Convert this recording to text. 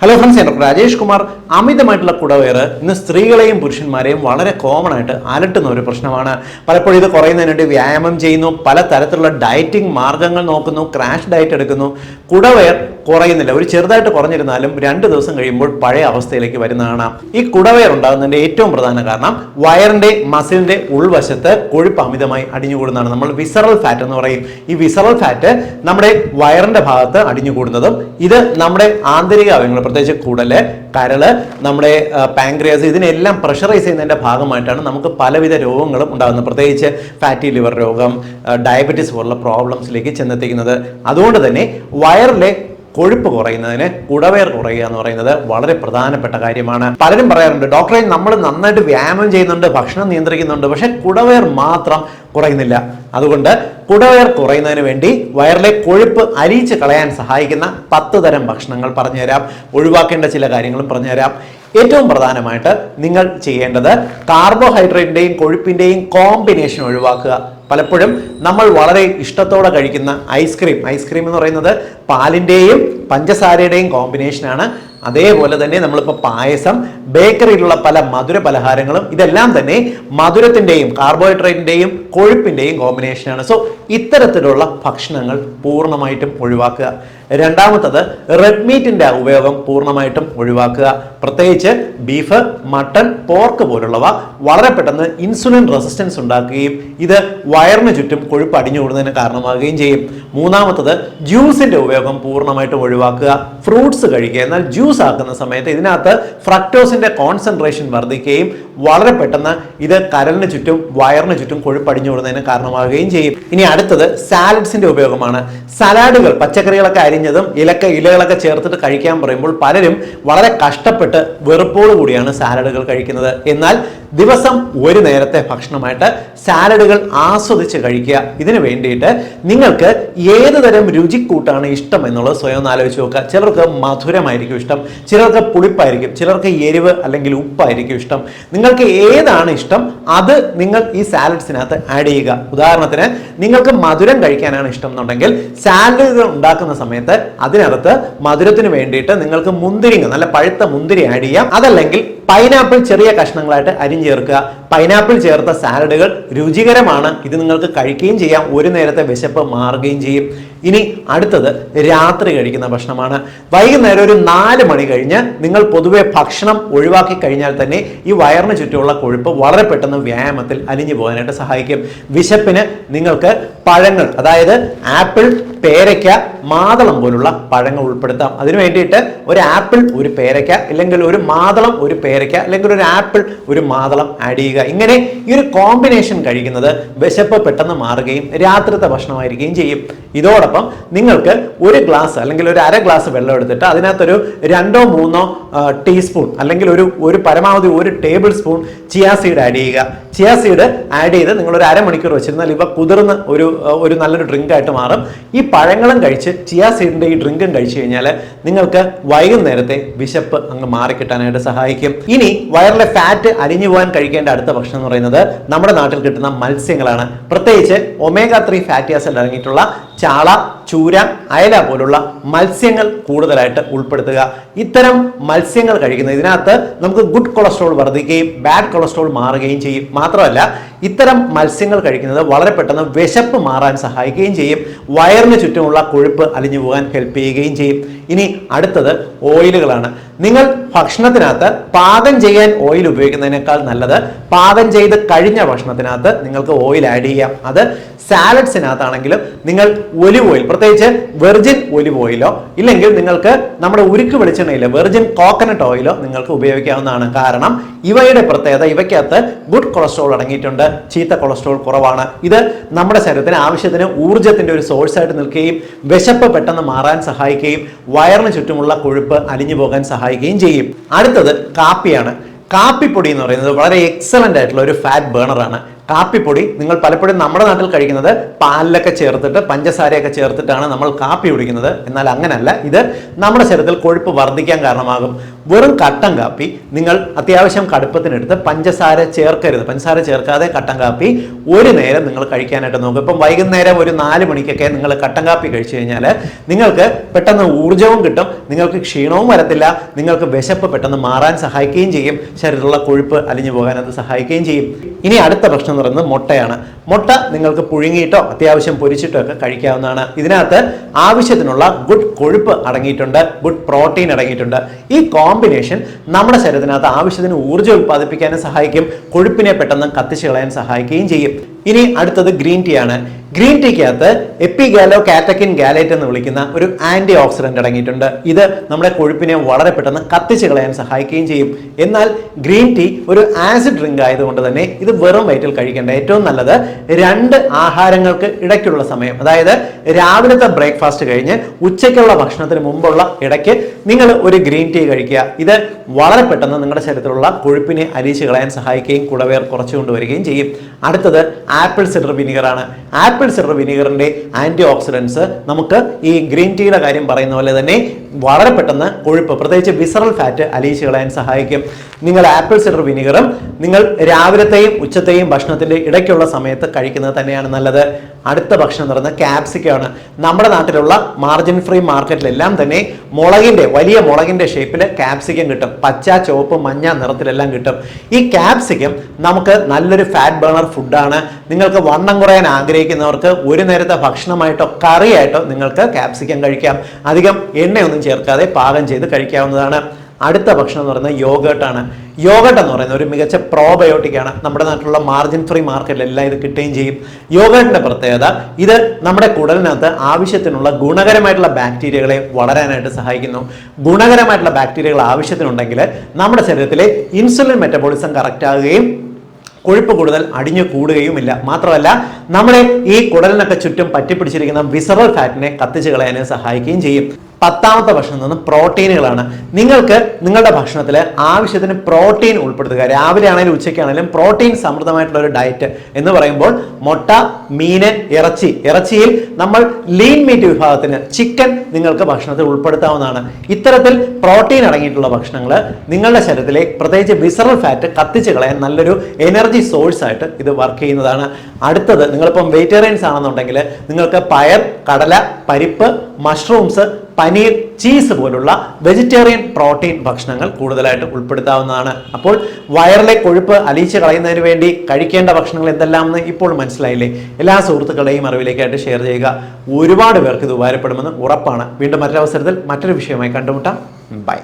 Hello friends ഞാൻ രാജേഷ് കുമാർ. അമിതമായിട്ടുള്ള കുടവേറ് ഇന്ന് സ്ത്രീകളെയും പുരുഷന്മാരെയും വളരെ കോമൺ ആയിട്ട് അലട്ടുന്ന ഒരു പ്രശ്നമാണ്. പലപ്പോഴും ഇത് കുറയുന്നതിന് വേണ്ടി വ്യായാമം ചെയ്യുന്നു. പല തരത്തിലുള്ള ഡയറ്റിംഗ് മാർഗങ്ങൾ നോക്കുന്നു. ക്രാഷ് ഡയറ്റ് എടുക്കുന്നു. കുടവയർ കുറയുന്നില്ല. ഒരു ചെറുതായിട്ട് കുറഞ്ഞിരുന്നാലും രണ്ട് ദിവസം കഴിയുമ്പോൾ പഴയ അവസ്ഥയിലേക്ക് വരുന്നതാണ്. ഈ കുടവയർ ഉണ്ടാകുന്നതിന്റെ ഏറ്റവും പ്രധാന കാരണം വയറിന്റെ മസിലിന്റെ ഉൾവശത്ത് കൊഴുപ്പ് അമിതമായി അടിഞ്ഞുകൂടുന്നതാണ്. നമ്മൾ വിസറൽ ഫാറ്റ് എന്ന് പറയും. ഈ വിസറൽ ഫാറ്റ് നമ്മുടെ വയറിന്റെ ഭാഗത്ത് അടിഞ്ഞുകൂടുന്നതും ഇത് നമ്മുടെ ആന്തരിക അവയവങ്ങൾ പ്രത്യേകിച്ച് കുടൽ കരൾ നമ്മുടെ പാങ്ക്രിയാസ് ഇതിനെല്ലാം പ്രഷറൈസ് ചെയ്യുന്നതിന്റെ ഭാഗമായിട്ടാണ് നമുക്ക് പലവിധ രോഗങ്ങളും ഉണ്ടാകുന്നത്. പ്രത്യേകിച്ച് ഫാറ്റി ലിവർ രോഗം ഡയബറ്റീസ് പോലുള്ള പ്രോബ്ലംസിലേക്ക് ചെന്നെത്തിക്കുന്നത്. അതുകൊണ്ട് തന്നെ വയറിലെ കൊഴുപ്പ് കുറയുന്നതിന് കുടവയർ കുറയുക എന്ന് പറയുന്നത് വളരെ പ്രധാനപ്പെട്ട കാര്യമാണ്. പലരും പറയാറുണ്ട് ഡോക്ടറെ നമ്മൾ നന്നായിട്ട് വ്യായാമം ചെയ്യുന്നുണ്ട് ഭക്ഷണം നിയന്ത്രിക്കുന്നുണ്ട് പക്ഷെ കുടവയർ മാത്രം കുറയുന്നില്ല. അതുകൊണ്ട് കുടവേർ കുറയുന്നതിന് വേണ്ടി വയറിലെ കൊഴുപ്പ് അരിയിച്ച് കളയാൻ സഹായിക്കുന്ന പത്ത് തരം ഭക്ഷണങ്ങൾ പറഞ്ഞുതരാം. ഒഴിവാക്കേണ്ട ചില കാര്യങ്ങളും പറഞ്ഞുതരാം. ഏറ്റവും പ്രധാനമായിട്ട് നിങ്ങൾ ചെയ്യേണ്ടത് കാർബോഹൈഡ്രേറ്റിന്റെയും കൊഴുപ്പിന്റെയും കോമ്പിനേഷൻ ഒഴിവാക്കുക. പലപ്പോഴും നമ്മൾ വളരെ ഇഷ്ടത്തോടെ കഴിക്കുന്ന ഐസ്ക്രീം ഐസ്ക്രീം എന്ന് പറയുന്നത് പാലിന്റെയും പഞ്ചസാരയുടെയും കോമ്പിനേഷനാണ്. അതേപോലെ തന്നെ നമ്മളിപ്പോൾ പായസം ബേക്കറിയിലുള്ള പല മധുര പലഹാരങ്ങളും ഇതെല്ലാം തന്നെ മധുരത്തിന്റെയും കാർബോഹൈഡ്രേറ്റിന്റെയും കൊഴുപ്പിന്റെയും കോമ്പിനേഷനാണ് സോ ഇത്തരത്തിലുള്ള ഭക്ഷണങ്ങൾ പൂർണമായിട്ടും ഒഴിവാക്കുക. രണ്ടാമത്തത് റെഡ് മീറ്റിന്റെ ഉപയോഗം പൂർണമായിട്ടും ഒഴിവാക്കുക. പ്രത്യേകിച്ച് ബീഫ് മട്ടൺ പോർക്ക് പോലുള്ളവ വളരെ പെട്ടെന്ന് ഇൻസുലിൻ റെസിസ്റ്റൻസ് ഉണ്ടാക്കുകയും ഇത് വയറിന് ചുറ്റും കൊഴുപ്പ് അടിഞ്ഞുകൂടുന്നതിന് കാരണമാകുകയും ചെയ്യും. മൂന്നാമത്തത് ജ്യൂസിന്റെ ഉപയോഗം പൂർണമായിട്ടും ഒഴിവാക്കുക. ഫ്രൂട്ട്സ് കഴിക്കുക. എന്നാൽ ജ്യൂസ് ആക്കുന്ന സമയത്ത് ഇതിനകത്ത് ഫ്രക്ടോസിന്റെ കോൺസെൻട്രേഷൻ വർദ്ധിക്കുകയും വളരെ പെട്ടെന്ന് ഇത് കരലിന് ചുറ്റും വയറിന് ചുറ്റും കൊഴുപ്പ് അടിഞ്ഞുകൂടുന്നതിന് കാരണമാകുകയും ചെയ്യും. ഇനി അടുത്തത് സാലഡ്സിന്റെ ഉപയോഗമാണ്. സലാഡുകൾ പച്ചക്കറികളൊക്കെ അരിഞ്ഞതും ഇലക്ക ഇലകളൊക്കെ ചേർത്തിട്ട് കഴിക്കാൻ പറയുമ്പോൾ പലരും വളരെ കഷ്ടപ്പെട്ട് വെറുപ്പോട് കൂടിയാണ് സാലഡുകൾ കഴിക്കുന്നത്. എന്നാൽ ദിവസം ഒരു നേരത്തെ ഭക്ഷണമായിട്ട് സാലഡുകൾ ആസ്വദിച്ച് കഴിക്കുക. ഇതിനു വേണ്ടിയിട്ട് നിങ്ങൾക്ക് ഏത് തരം രുചിക്കൂട്ടാണ് ഇഷ്ടം എന്നുള്ളത് സ്വയം ഒന്ന് ആലോചിച്ച് നോക്കുക. ചിലർക്ക് മധുരമായിരിക്കും ഇഷ്ടം. ചിലർക്ക് പുളിപ്പായിരിക്കും. ചിലർക്ക് എരിവ് അല്ലെങ്കിൽ ഉപ്പായിരിക്കും ഇഷ്ടം. നിങ്ങൾക്ക് ഏതാണ് ഇഷ്ടം? അത് നിങ്ങൾ ഈ സാലഡ്സിനകത്ത് ആഡ് ചെയ്യുക. ഉദാഹരണത്തിന് നിങ്ങൾക്ക് മധുരം കഴിക്കാനാണ് ഇഷ്ടം എന്നുണ്ടെങ്കിൽ സാലഡുകൾ ഉണ്ടാക്കുന്ന സമയത്ത് അതിനകത്ത് മധുരത്തിന് വേണ്ടിയിട്ട് നിങ്ങൾക്ക് മുന്തിരിങ്ങ നല്ല പഴുത്ത മുന്തിരി ആഡ് ചെയ്യാം. അതല്ലെങ്കിൽ പൈനാപ്പിൾ ചെറിയ കഷ്ണങ്ങളായിട്ട് അരിഞ്ഞേർക്കുക. പൈനാപ്പിൾ ചേർത്ത സാലഡുകൾ രുചികരമാണ്. ഇത് നിങ്ങൾക്ക് കഴിക്കുകയും ചെയ്യാം. ഒരു നേരത്തെ വിശപ്പ് മാറുകയും ചെയ്യും. ഇനി അടുത്തത് രാത്രി കഴിക്കുന്ന ഭക്ഷണമാണ്. വൈകുന്നേരം ഒരു നാല് മണി കഴിഞ്ഞ് നിങ്ങൾ പൊതുവെ ഭക്ഷണം ഒഴിവാക്കി കഴിഞ്ഞാൽ തന്നെ ഈ വയറിന് ചുറ്റുമുള്ള കൊഴുപ്പ് വളരെ പെട്ടെന്ന് വ്യായാമത്തിൽ അലിഞ്ഞു പോകാനായിട്ട് സഹായിക്കും. വിശപ്പിന് നിങ്ങൾക്ക് പഴങ്ങൾ അതായത് ആപ്പിൾ പേരയ്ക്ക മാതളം പോലുള്ള പഴങ്ങൾ ഉൾപ്പെടുത്താം. അതിനു വേണ്ടിയിട്ട് ഒരു ആപ്പിൾ ഒരു പേരയ്ക്ക അല്ലെങ്കിൽ ഒരു മാതളം ഒരു പേരയ്ക്ക അല്ലെങ്കിൽ ഒരു ആപ്പിൾ ഒരു മാതളം ആഡ് ചെയ്യുക. ഇങ്ങനെ ഈ ഒരു കോമ്പിനേഷൻ കഴിക്കുന്നത് വിശപ്പ് പെട്ടെന്ന് മാറുകയും രാത്രിത്തെ ഭക്ഷണമായിരിക്കുകയും ചെയ്യും. ഇതോടൊപ്പം നിങ്ങൾക്ക് ഒരു ഗ്ലാസ് അല്ലെങ്കിൽ ഒരു അര ഗ്ലാസ് വെള്ളം എടുത്തിട്ട് അതിനകത്തൊരു രണ്ടോ മൂന്നോ ടീസ്പൂൺ അല്ലെങ്കിൽ ഒരു ഒരു പരമാവധി ഒരു tablespoon chia seed add ചെയ്യുക. ചിയാ സീഡ് ആഡ് ചെയ്ത് നിങ്ങൾ ഒരു അരമണിക്കൂർ വെച്ചിരുന്നാൽ ഇവ കുതിർന്ന് ഒരു ഒരു നല്ലൊരു ഡ്രിങ്ക് ആയിട്ട് മാറും. ഈ പഴങ്ങളും കഴിച്ച് ചിയാ സീഡിന്റെ ഈ ഡ്രിങ്കും കഴിച്ചു കഴിഞ്ഞാൽ നിങ്ങൾക്ക് വൈകുന്നേരത്തെ വിശപ്പ് അങ്ങ് മാറിക്കിട്ടാനായിട്ട് സഹായിക്കും. ഇനി വയറിലെ ഫാറ്റ് അലിഞ്ഞു പോകാൻ കഴിക്കേണ്ട അടുത്ത ഭക്ഷണം എന്ന് പറയുന്നത് നമ്മുടെ നാട്ടിൽ കിട്ടുന്ന മത്സ്യങ്ങളാണ്. പ്രത്യേകിച്ച് ഒമേഗ ത്രീ ഫാറ്റി ആസിഡ് ചാള ചൂര അയല പോലുള്ള മത്സ്യങ്ങൾ കൂടുതലായിട്ട് ഉൾപ്പെടുത്തുക. ഇത്തരം മത്സ്യങ്ങൾ കഴിക്കുന്ന ഇതിനകത്ത് നമുക്ക് ഗുഡ് കൊളസ്ട്രോൾ വർദ്ധിക്കുകയും ബാഡ് കൊളസ്ട്രോൾ മാറുകയും ചെയ്യും. മാത്രമല്ല ഇത്തരം മത്സ്യങ്ങൾ കഴിക്കുന്നത് വളരെ പെട്ടെന്ന് വിശപ്പ് മാറാൻ സഹായിക്കുകയും ചെയ്യും. വയറിന് ചുറ്റുമുള്ള കൊഴുപ്പ് അലിഞ്ഞു പോകാൻ ഹെൽപ്പ് ചെയ്യുകയും ചെയ്യും. ഇനി അടുത്തത് ഓയിലുകളാണ്. നിങ്ങൾ ഭക്ഷണത്തിനകത്ത് പാകം ചെയ്യാൻ ഓയിൽ ഉപയോഗിക്കുന്നതിനേക്കാൾ നല്ലത് പാകം ചെയ്ത് കഴിഞ്ഞ ഭക്ഷണത്തിനകത്ത് നിങ്ങൾക്ക് ഓയിൽ ആഡ് ചെയ്യാം. അത് സാലഡ്സിനകത്താണെങ്കിലും നിങ്ങൾ ഒലിവ് ഓയിൽ. പ്രത്യേകിച്ച് വെർജിൻ ഒലിവ് ഓയിലോ ഇല്ലെങ്കിൽ നിങ്ങൾക്ക് നമ്മുടെ ഉരുക്ക് വെളിച്ചെണ്ണയിലോ വെർജിൻ കോക്കനട്ട് ഓയിലോ നിങ്ങൾക്ക് ഉപയോഗിക്കാവുന്നതാണ്. കാരണം ഇവയുടെ പ്രത്യേകത ഇവയ്ക്കകത്ത് ഗുഡ് കൊളസ്ട്രോൾ അടങ്ങിയിട്ടുണ്ട്. ചീത്ത കൊളസ്ട്രോൾ കുറവാണ്. ഇത് നമ്മുടെ ശരീരത്തിന് ആവശ്യത്തിന് ഊർജത്തിന്റെ ഒരു സോഴ്സ് ആയിട്ട് നിൽക്കുകയും വിശപ്പ് പെട്ടെന്ന് മാറാൻ സഹായിക്കുകയും വയറിന് ചുറ്റുമുള്ള കൊഴുപ്പ് അലിഞ്ഞു പോകാൻ സഹായിക്കുകയും ചെയ്യും. അടുത്തത് കാപ്പിയാണ്. കാപ്പിപ്പൊടി എന്ന് പറയുന്നത് വളരെ എക്സലന്റ് ആയിട്ടുള്ള ഒരു ഫാറ്റ് ബേണറാണ് കാപ്പിപ്പൊടി നിങ്ങൾ പലപ്പോഴും നമ്മുടെ നാട്ടിൽ കഴിക്കുന്നത് പാലിലൊക്കെ ചേർത്തിട്ട് പഞ്ചസാരയൊക്കെ ചേർത്തിട്ടാണ് നമ്മൾ കാപ്പി കുടിക്കുന്നത്. എന്നാൽ അങ്ങനല്ല. ഇത് നമ്മുടെ ശരീരത്തിൽ കൊഴുപ്പ് വർദ്ധിക്കാൻ കാരണമാകും. വെറും കട്ടൻ കാപ്പി നിങ്ങൾ അത്യാവശ്യം കടുപ്പത്തിനെടുത്ത് പഞ്ചസാര ചേർക്കരുത്. പഞ്ചസാര ചേർക്കാതെ കട്ടൻ കാപ്പി ഒരു നേരം നിങ്ങൾ കഴിക്കാനായിട്ട് നോക്കും ഇപ്പം വൈകുന്നേരം ഒരു നാല് മണിക്കൊക്കെ നിങ്ങൾ കട്ടൻ കാപ്പി കഴിച്ചു കഴിഞ്ഞാൽ നിങ്ങൾക്ക് പെട്ടെന്ന് ഊർജവും കിട്ടും. നിങ്ങൾക്ക് ക്ഷീണവും വരത്തില്ല. നിങ്ങൾക്ക് വിശപ്പ് പെട്ടെന്ന് മാറാൻ സഹായിക്കുകയും ചെയ്യും. ശരീരത്തിലുള്ള കൊഴുപ്പ് അലിഞ്ഞു പോകാൻ അത് സഹായിക്കുകയും ചെയ്യും. ഇനി അടുത്ത പ്രശ്നം എന്ന് പറയുന്നത് മുട്ടയാണ്. മുട്ട നിങ്ങൾക്ക് പുഴുങ്ങിയിട്ടോ അത്യാവശ്യം പൊരിച്ചിട്ടോ ഒക്കെ കഴിക്കാവുന്നതാണ്. ഇതിനകത്ത് ആവശ്യത്തിനുള്ള ഗുഡ് കൊഴുപ്പ് അടങ്ങിയിട്ടുണ്ട് ഗുഡ് പ്രോട്ടീൻ അടങ്ങിയിട്ടുണ്ട്. ഈ കോമ്പിനേഷൻ നമ്മുടെ ശരീരത്തിനകത്ത് ആവശ്യത്തിന് ഊർജം ഉൽപ്പാദിപ്പിക്കാനും സഹായിക്കും കൊഴുപ്പിനെ പെട്ടെന്ന് കത്തിച്ചു കളയാൻ സഹായിക്കുകയും ചെയ്യും. ഇനി അടുത്തത് ഗ്രീൻ ടീ ആണ്. ഗ്രീൻ ടീക്കകത്ത് എപ്പി ഗാലോ കാറ്റക്കിൻ ഗാലേറ്റ് എന്ന് വിളിക്കുന്ന ഒരു ആന്റി ഓക്സിഡന്റ് അടങ്ങിയിട്ടുണ്ട്. ഇത് നമ്മുടെ കൊഴുപ്പിനെ വളരെ പെട്ടെന്ന് കത്തിച്ചു കളയാൻ സഹായിക്കുകയും ചെയ്യും. എന്നാൽ ഗ്രീൻ ടീ ഒരു ആസിഡ് ഡ്രിങ്ക് ആയതുകൊണ്ട് തന്നെ ഇത് വെറും വയറ്റിൽ കഴിക്കേണ്ട ഏറ്റവും നല്ലത് രണ്ട് ആഹാരങ്ങൾക്ക് ഇടയ്ക്കുള്ള സമയം. അതായത് രാവിലത്തെ ബ്രേക്ക്ഫാസ്റ്റ് കഴിഞ്ഞ് ഉച്ചയ്ക്കുള്ള ഭക്ഷണത്തിന് മുമ്പുള്ള ഇടയ്ക്ക് നിങ്ങൾ ഒരു ഗ്രീൻ ടീ കഴിക്കുക. ഇത് വളരെ പെട്ടെന്ന് നിങ്ങളുടെ ശരീരത്തിലുള്ള കൊഴുപ്പിനെ അരിച്ചു കളയാൻ സഹായിക്കുകയും കുടവേർ കുറച്ചു കൊണ്ടുവരികയും ചെയ്യും. അടുത്തത് ആപ്പിൾ സിഡർ വിനിഗറാണ്. ആപ്പിൾ സിഡർ വിനീഗറിന്റെ ആന്റി ഓക്സിഡൻസ് നമുക്ക് ഈ ഗ്രീൻ ടീയുടെ കാര്യം പറയുന്ന പോലെ തന്നെ വളരെ പെട്ടെന്ന് കൊഴുപ്പ് പ്രത്യേകിച്ച് വിസറൽ ഫാറ്റ് അലിയിച്ച് കളയാൻ സഹായിക്കും. നിങ്ങൾ ആപ്പിൾ സിഡർ വിനിഗറും നിങ്ങൾ രാവിലത്തെയും ഉച്ചത്തെയും ഭക്ഷണത്തിന്റെ ഇടയ്ക്കുള്ള സമയത്ത് കഴിക്കുന്നത് തന്നെയാണ് നല്ലത്. അടുത്ത ഭക്ഷണം എന്ന് ക്യാപ്സിക്കാണ് നമ്മുടെ നാട്ടിലുള്ള മാർജിൻ ഫ്രീ മാർക്കറ്റിലെല്ലാം തന്നെ മുളകിന്റെ വലിയ മുളകിന്റെ ഷേപ്പിൽ ക്യാപ്സിക്കം കിട്ടും. പച്ച ചുവപ്പ് മഞ്ഞ നിറത്തിലെല്ലാം കിട്ടും. ഈ ക്യാപ്സിക്കം നമുക്ക് നല്ലൊരു ഫാറ്റ് ബേണർ ഫുഡാണ് നിങ്ങൾക്ക് വണ്ണം കുറയാൻ ആഗ്രഹിക്കുന്നവർക്ക് ഒരു നേരത്തെ ഭക്ഷണമായിട്ടോ കറിയായിട്ടോ നിങ്ങൾക്ക് ക്യാപ്സിക്കം കഴിക്കാം. അധികം എണ്ണയൊന്നും ചേർക്കാതെ പാകം ചെയ്ത് കഴിക്കാവുന്നതാണ് അടുത്ത ഭക്ഷണം എന്ന് പറയുന്നത് യോഗേട്ടാണ് യോഗട്ട് എന്ന് പറയുന്ന ഒരു മികച്ച പ്രോബയോട്ടിക് ആണ്. നമ്മുടെ നാട്ടിലുള്ള മാർജിൻ ഫ്രീ മാർക്കറ്റിലെല്ലാം ഇത് കിട്ടുകയും ചെയ്യും. യോഗേട്ടിന്റെ പ്രത്യേകത ഇത് നമ്മുടെ കുടലിനകത്ത് ആവശ്യത്തിനുള്ള ഗുണകരമായിട്ടുള്ള ബാക്ടീരിയകളെ വളരാനായിട്ട് സഹായിക്കുന്നു. ഗുണകരമായിട്ടുള്ള ബാക്ടീരിയകൾ ആവശ്യത്തിനുണ്ടെങ്കിൽ നമ്മുടെ ശരീരത്തിലെ ഇൻസുലിൻ മെറ്റബോളിസം കറക്റ്റ് ആകുകയും കൊഴുപ്പ് കൂടുതൽ അടിഞ്ഞു കൂടുകയുമില്ല. മാത്രമല്ല നമ്മളെ ഈ കുടലിനൊക്കെ ചുറ്റും പറ്റിപ്പിടിച്ചിരിക്കുന്ന വിസറൽ ഫാറ്റിനെ കത്തിച്ച് കളയാനും സഹായിക്കുകയും ചെയ്യും. പത്താമത്തെ ഭക്ഷണം എന്ന് പ്രോട്ടീനുകളാണ്. നിങ്ങൾക്ക് നിങ്ങളുടെ ഭക്ഷണത്തിൽ ആവശ്യത്തിന് പ്രോട്ടീൻ ഉൾപ്പെടുത്തുക. രാവിലെ ആണെങ്കിലും ഉച്ചയ്ക്കാണെങ്കിലും പ്രോട്ടീൻ സമൃദ്ധമായിട്ടുള്ള ഒരു ഡയറ്റ് എന്ന് പറയുമ്പോൾ മുട്ട മീന് ഇറച്ചി. ഇറച്ചിയിൽ നമ്മൾ ലീൻ മീറ്റ് വിഭാഗത്തിന് ചിക്കൻ നിങ്ങൾക്ക് ഭക്ഷണത്തിൽ ഉൾപ്പെടുത്താവുന്നതാണ്. ഇത്തരത്തിൽ പ്രോട്ടീൻ അടങ്ങിയിട്ടുള്ള ഭക്ഷണങ്ങൾ നിങ്ങളുടെ ശരീരത്തിലെ പ്രത്യേകിച്ച് വിസറൽ ഫാറ്റ് കത്തിച്ച് കളയാൻ നല്ലൊരു എനർജി സോഴ്സ് ആയിട്ട് ഇത് വർക്ക് ചെയ്യുന്നതാണ്. അടുത്തത് നിങ്ങളിപ്പം വെജിറ്റേറിയൻസ് ആണെന്നുണ്ടെങ്കിൽ നിങ്ങൾക്ക് പയർ കടല പരിപ്പ് മഷ്റൂംസ് പനീർ ചീസ് പോലുള്ള വെജിറ്റേറിയൻ പ്രോട്ടീൻ ഭക്ഷണങ്ങൾ കൂടുതലായിട്ട് ഉൾപ്പെടുത്താവുന്നതാണ്. അപ്പോൾ വയറിലെ കൊഴുപ്പ് അലിയിച്ച് കളയുന്നതിന് വേണ്ടി കഴിക്കേണ്ട ഭക്ഷണങ്ങൾ എന്തെല്ലാമെന്ന് ഇപ്പോൾ മനസ്സിലായില്ലേ? എല്ലാ സുഹൃത്തുക്കളുടെയും അറിവിലേക്കായിട്ട് ഷെയർ ചെയ്യുക. ഒരുപാട് പേർക്ക് ഇത് ഉപകാരപ്പെടുമെന്ന് ഉറപ്പാണ്. വീണ്ടും മറ്റൊരവസരത്തിൽ മറ്റൊരു വിഷയമായി കണ്ടുമുട്ടാം. ബൈ